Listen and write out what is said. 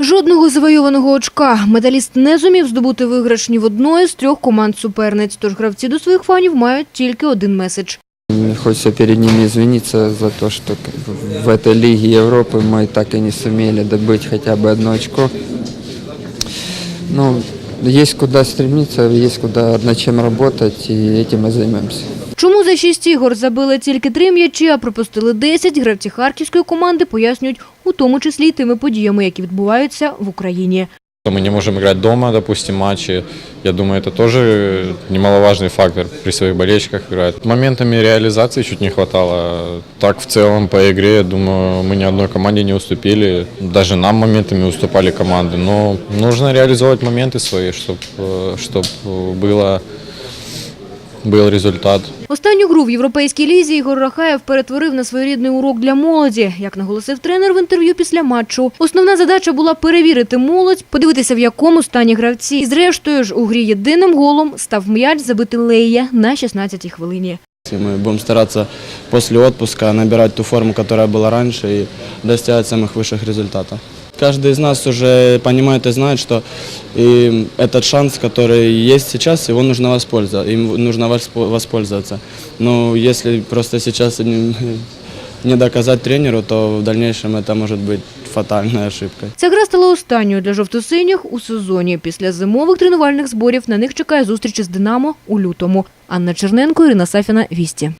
Жодного завойованого очка. Медаліст не зумів здобути виграш ні в одної з трьох команд суперниць. Тож гравці до своїх фанів мають тільки один меседж. Мне Хочется перед ними извиниться за то, что как бы в этой Лиге Европы мы так и не сумели добыть хотя бы одно очко. Ну, есть куда стремиться, есть куда над чем работать, и этим мы займемся. Чому за шість ігор забили тільки три м'ячі, а пропустили 10, гравці харківської команди пояснюють, у тому числі й тими подіями, які відбуваються в Україні. Мы не можем играть дома, допустим, матчи. Я думаю, это тоже немаловажный фактор при своих болельщиках играет. Моментами реализации чуть не хватало. Так в целом по игре, я думаю, мы ни одной команде не уступили. Даже нам моментами уступали команды. Но нужно реализовать моменты свои, чтобы чтоб было, был результат. Останню гру в європейській лізі Ігор Рахаєв перетворив на своєрідний урок для молоді. Як наголосив тренер в інтерв'ю після матчу, основна задача була перевірити молодь, подивитися в якому стані гравці. І зрештою ж у грі єдиним голом став м'яч забити Лея на 16-й хвилині. И Мы будем стараться после отпуска набирать ту форму, которая была раньше, и достигать самых высших результатов. Каждый из нас уже понимает и знает, что и этот шанс, который есть сейчас, его нужно воспользоваться. Им нужно воспо- воспользоваться. Но если просто сейчас не, не доказать тренеру, то в дальнейшем это может быть фатальной ошибкой. Ця гра стала останньою для жовтосиніх у сезоні. Після зимових тренувальних зборів на них чекає зустріч із Динамо у лютому. Анна Черненко, Ірина Сафіна, Вісті.